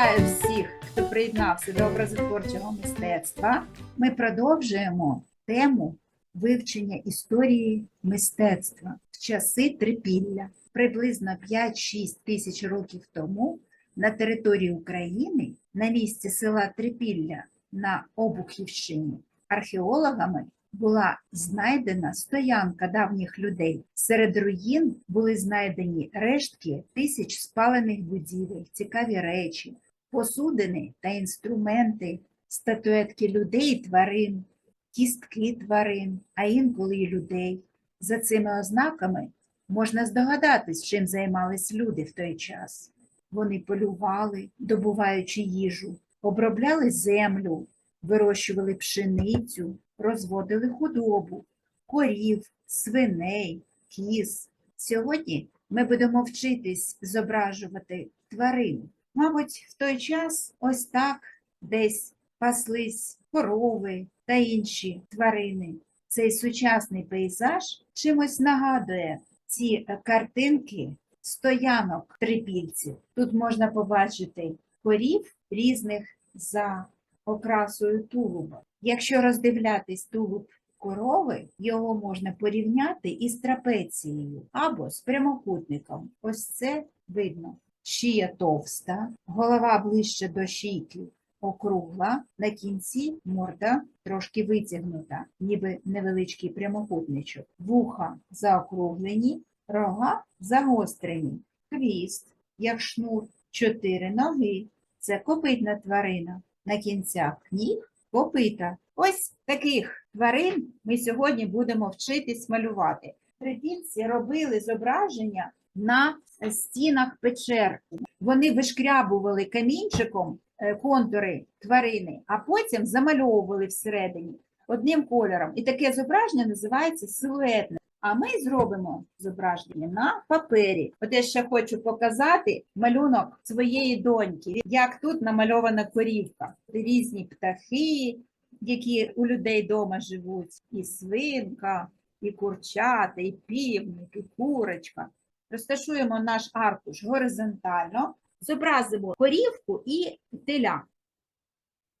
Вітаю всіх, хто приєднався до образотворчого мистецтва. Ми продовжуємо тему вивчення історії мистецтва в часи трипілля. Приблизно 5-6 тисяч років тому на території України, на місці села Трипілля на Обухівщині, археологами була знайдена стоянка давніх людей. Серед руїн були знайдені рештки тисяч спалених будівель, цікаві речі, посудини та інструменти, статуетки людей тварин, кістки тварин, а інколи й людей. За цими ознаками можна здогадатись, чим займались люди в той час. Вони полювали, добуваючи їжу, обробляли землю, вирощували пшеницю, розводили худобу, корів, свиней, кіз. Сьогодні ми будемо вчитись зображувати тварин. Мабуть, в той час ось так десь паслись корови та інші тварини. Цей сучасний пейзаж чимось нагадує ці картинки стоянок трипільців. Тут можна побачити корів різних за окрасою тулуба. Якщо роздивлятись тулуб корови, його можна порівняти із трапецією або з прямокутником. Ось це видно. Шия товста, голова ближче до шийки округла, на кінці морда трошки витягнута, ніби невеличкий прямокутничок. Вуха заокруглені, рога загострені, хвіст, як шнур, чотири ноги. Це копитна тварина. На кінцях ніг копита. Ось таких тварин ми сьогодні будемо вчитись малювати. Трипільці робили зображення на стінах печер. Вони вишкрябували камінчиком е, контури тварини, а потім замальовували всередині одним кольором. І таке зображення називається силуетне. А ми зробимо зображення на папері. От я ще хочу показати малюнок своєї доньки, як тут намальована корівка. Різні птахи, які у людей вдома живуть, і свинка, і курчата, і півник, і курочка. Розташуємо наш аркуш горизонтально, зобразимо корівку і теля.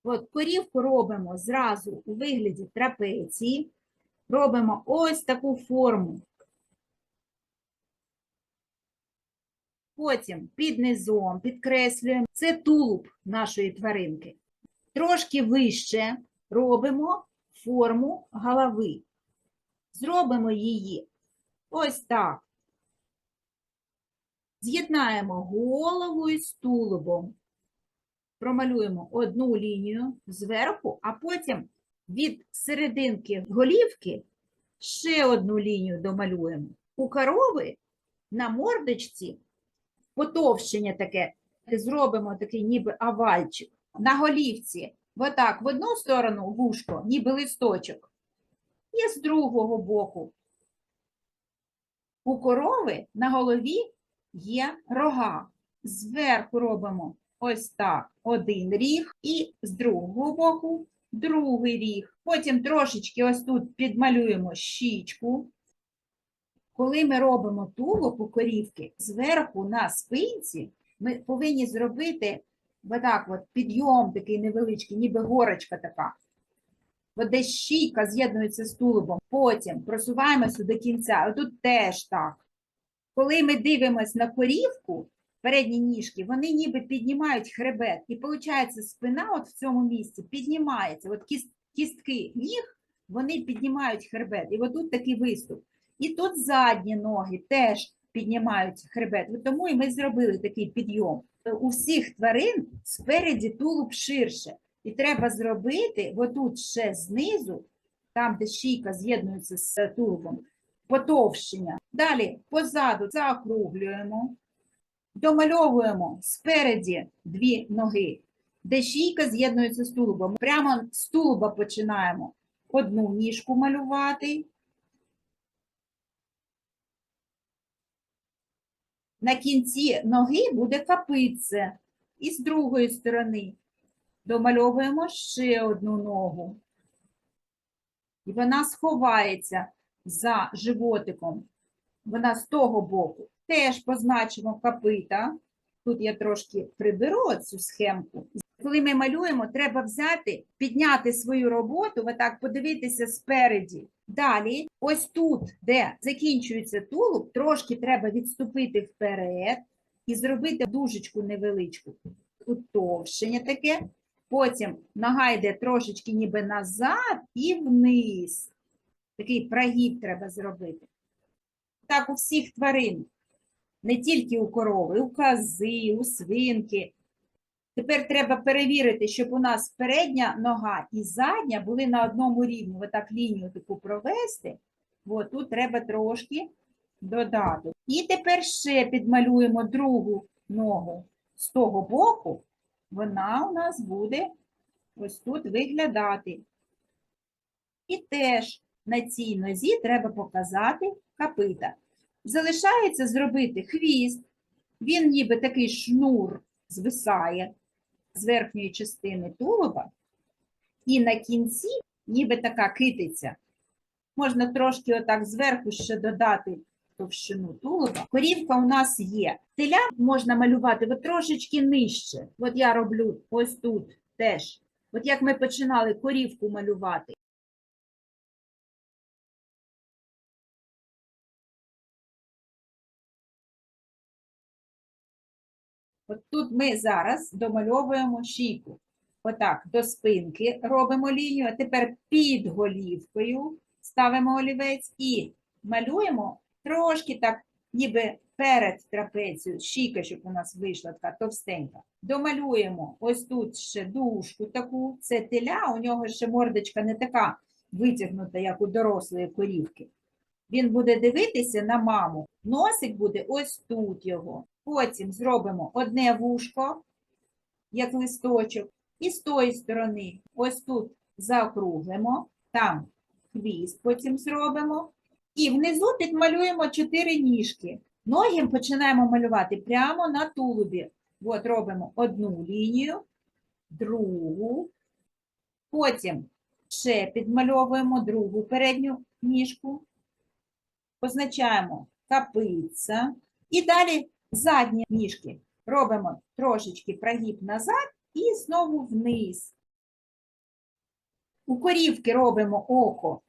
От корівку робимо зразу у вигляді трапеції, робимо ось таку форму. Потім під низом підкреслюємо, це тулуб нашої тваринки. Трошки вище робимо форму голови. Зробимо її ось так. З'єднаємо голову із тулубом. Промалюємо одну лінію зверху, а потім від серединки голівки ще одну лінію домалюємо. У корови на мордочці потовщення таке, зробимо такий ніби овальчик. На голівці отак в одну сторону вушко, ніби листочок, і з другого боку. У корови на голові є рога. Зверху робимо ось так один ріг, і з другого боку другий ріг. Потім трошечки ось тут підмалюємо щічку. Коли ми робимо тулуб у корівки, зверху на спинці ми повинні зробити отак от підйом такий невеличкий, ніби горочка така. Десь щійка з'єднується з тулубом. Потім просуваємося до кінця. Отут теж так. Коли ми дивимося на корівку, передні ніжки, вони ніби піднімають хребет. І виходить, спина от в цьому місці піднімається. От кіс- кістки ніг, вони піднімають хребет. І отут такий виступ. І тут задні ноги теж піднімають хребет. Тому і ми зробили такий підйом. У всіх тварин спереді тулуб ширше. І треба зробити отут ще знизу, там, де шийка з'єднується з тулубом, потовщення. Далі позаду заокруглюємо, домальовуємо спереді дві ноги, де шийка з'єднується з тулубом. Прямо з тулуба починаємо одну ніжку малювати. На кінці ноги буде капиця. І з другої сторони домальовуємо ще одну ногу. І вона сховається за животиком. Вона з того боку. Теж позначимо копита. Тут я трошки приберу цю схемку. Коли ми малюємо, треба взяти, підняти свою роботу, отак подивитися спереді. Далі, ось тут, де закінчується тулуб, трошки треба відступити вперед і зробити дужечку невеличку. Утовщення таке. Потім нога йде трошечки ніби назад і вниз. Такий прогиб треба зробити. Так у всіх тварин, не тільки у корови, у кози, у свинки. Тепер треба перевірити, щоб у нас передня нога і задня були на одному рівні. Отак лінію таку провести. От тут треба трошки додати. І тепер ще підмалюємо другу ногу з того боку. Вона у нас буде ось тут виглядати. І теж на цій нозі треба показати капита. Залишається зробити хвіст. Він ніби такий шнур звисає з верхньої частини тулуба, і на кінці ніби така китиця. Можна трошки отак зверху ще додати товщину тулуба. Корівка у нас є. Теля можна малювати от трошечки нижче. От я роблю ось тут теж. От як ми починали корівку малювати. От тут ми зараз домальовуємо шийку. Отак, до спинки робимо лінію, а тепер під голівкою ставимо олівець і малюємо трошки так, ніби перед трапецією, шийка, щоб у нас вийшла така товстенька. Домалюємо ось тут ще дужку таку, це теля, у нього ще мордочка не така витягнута, як у дорослої корівки. Він буде дивитися на маму. Носик буде ось тут його. Потім зробимо одне вушко, як листочок, і з тої сторони ось тут заокруглимо, там хвіст потім зробимо. І внизу підмалюємо чотири ніжки. Ноги починаємо малювати прямо на тулубі. От робимо одну лінію, другу, потім ще підмальовуємо другу передню ніжку, позначаємо капиця і далі задні ніжки робимо трошечки прогиб назад і знову вниз. У корівки робимо око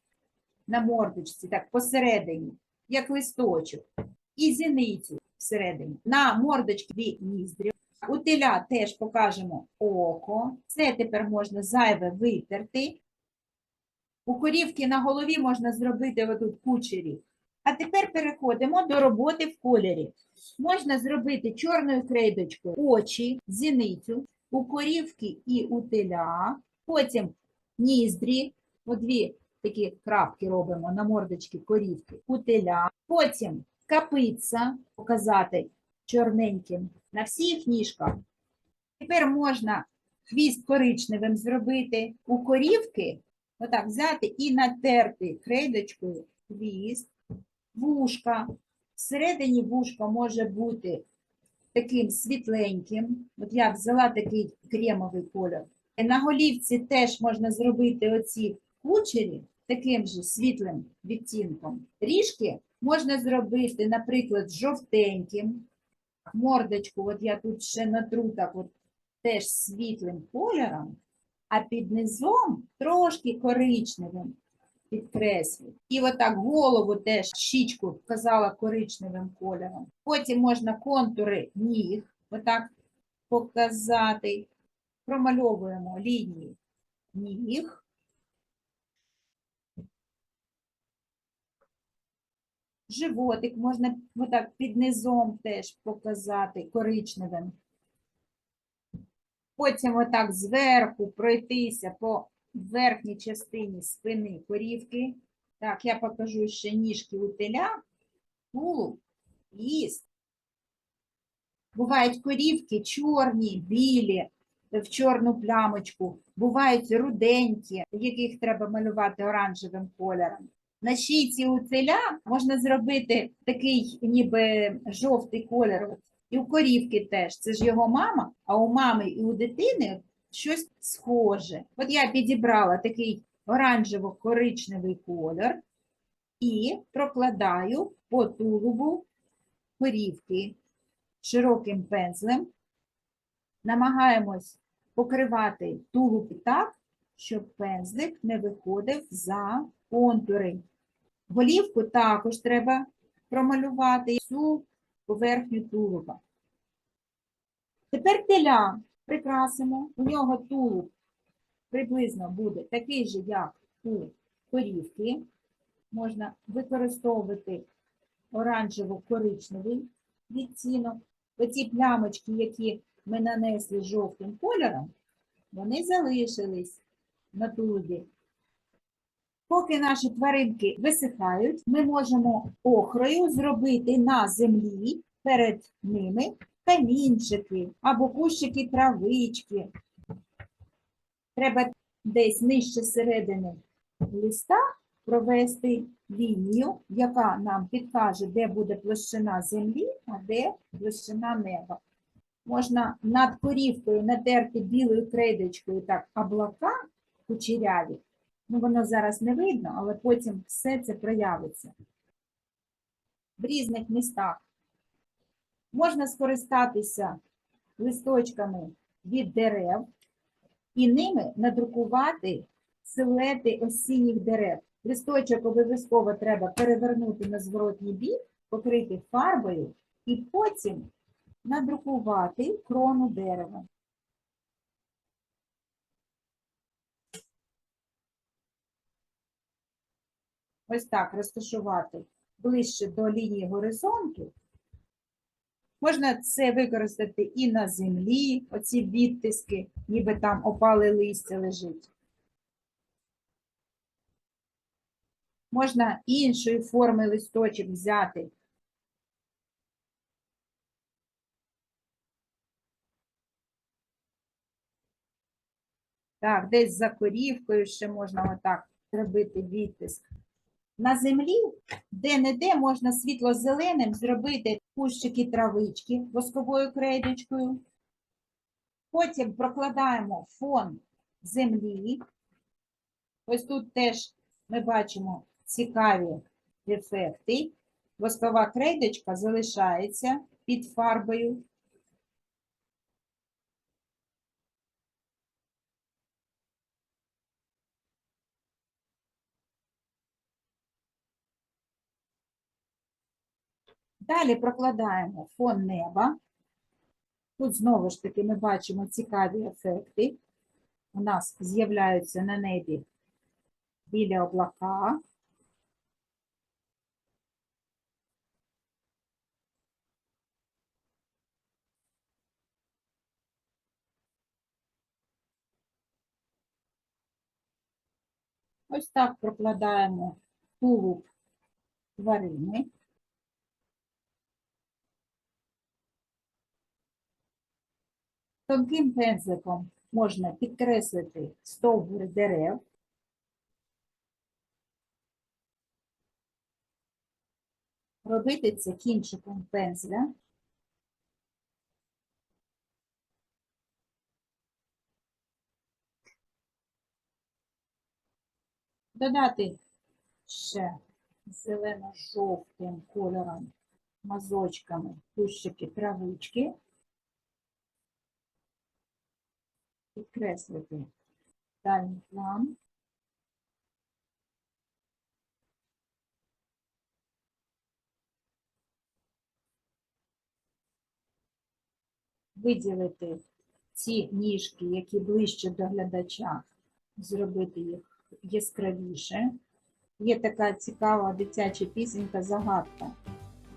на мордочці, так посередині, як листочок, і зіницю всередині. На мордочці дві ніздрі. У теля теж покажемо око. Це тепер можна зайве витерти. У корівки на голові можна зробити отут кучері. А тепер переходимо до роботи в кольорі. Можна зробити чорною крейдочкою очі, зіницю, у корівки і у теля, потім ніздрі, дві такі крапки робимо на мордочки корівки, у теля, потім капиця показати чорненьким на всіх ніжках. Тепер можна хвіст коричневим зробити у корівки, отак взяти і натерти крейдочкою хвіст, вушка. Всередині вушка може бути таким світленьким. От я взяла такий кремовий кольор. І На голівці теж можна зробити оці кучері таким же світлим відтінком. Ріжки можна зробити, наприклад, жовтеньким. Мордочку, от я тут ще натру так от теж світлим кольором, а під низом трошки коричневим підкреслю. І отак голову теж щічку вказала коричневим кольором. Потім можна контури ніг отак показати. Промальовуємо лінії ніг. Животик можна отак під низом теж показати коричневим. Потім отак зверху пройтися по верхній частині спини корівки. Так, я покажу ще ніжки у теля, тулуб, хвіст. Бувають корівки чорні, білі, в чорну плямочку, бувають руденькі, яких треба малювати оранжевим кольором. На шийці у теля можна зробити такий ніби жовтий кольор. І у корівки теж. Це ж його мама, а у мами і у дитини щось схоже. От я підібрала такий оранжево-коричневий колір і прокладаю по тулубу корівки. широким пензлем, намагаємось покривати тулуб так, щоб пензлик не виходив за контури. Голівку також треба промалювати всю поверхню тулуба. Тепер теля прикрасимо. У нього тулуб приблизно буде такий же, як у корівки. Можна використовувати оранжево-коричневий відтінок. Оці плямочки, які ми нанесли жовтим кольором, вони залишились на тулубі. Поки наші тваринки висихають, ми можемо охрою зробити на землі перед ними камінчики або кущики травички. Треба десь нижче середини листа провести лінію, яка нам підкаже, де буде площина землі, а де площина неба. Можна над корівкою натерти білою крейдочкою так облака кучеряві. Ну, воно зараз не видно, але потім все це проявиться. В різних містах можна скористатися листочками від дерев і ними надрукувати силуети осінніх дерев. Листочок обов'язково треба перевернути на зворотній бік, покрити фарбою і потім надрукувати крону дерева. Ось так розташувати ближче до лінії горизонту. Можна це використати і на землі, оці відтиски, ніби там опале листя лежить. Можна іншої форми листочок взяти. Так, десь за корівкою ще можна отак зробити відтиск. На землі, де-не-де можна світло-зеленим зробити кущики травички восковою крейдочкою. Потім прокладаємо фон землі. Ось тут теж ми бачимо цікаві ефекти. Воскова крейдочка залишається під фарбою. Далі прокладаємо фон неба. Тут знову ж таки ми бачимо цікаві ефекти. У нас з'являються на небі білі облака. Ось так прокладаємо тулуб тварини. Тонким пензликом можна підкреслити стовбури дерев. Робити це кінчиком пензля. Додати ще зелено-жовтим кольором мазочками кущики травички. Підкреслити дальній план. Виділити ті ніжки, які ближче до глядача, зробити їх яскравіше. Є така цікава дитяча пісенька загадка.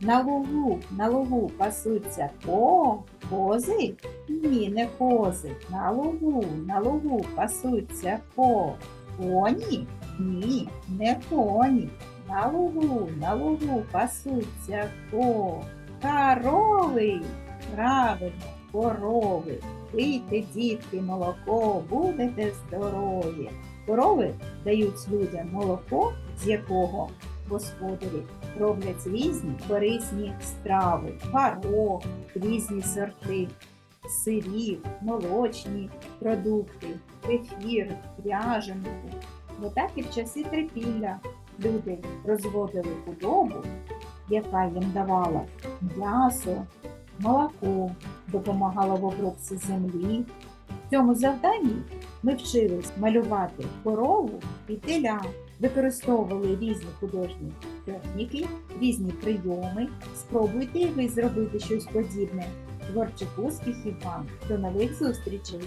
На лугу, на лугу пасуться ко, кози? Ні, не кози. На лугу, на лугу пасуться ко. Коні? Ні, не коні. На лугу, на лугу пасуться ко. Корови. Правильно, корови. Пийте, дітки, молоко, будете здорові. Корови дають людям молоко, з якого господарі роблять різні корисні страви, горох, різні сорти, сирів, молочні продукти, кефір, пряженики. Бо так і в часи трипілля люди розводили худобу, яка їм давала м'ясо, молоко, допомагала в обробці землі. В цьому завданні ми вчились малювати корову і теля, використовували різні художні техніки, різні прийоми. Спробуйте і ви зробити щось подібне. Творчих успіхів вам! До нових зустрічей!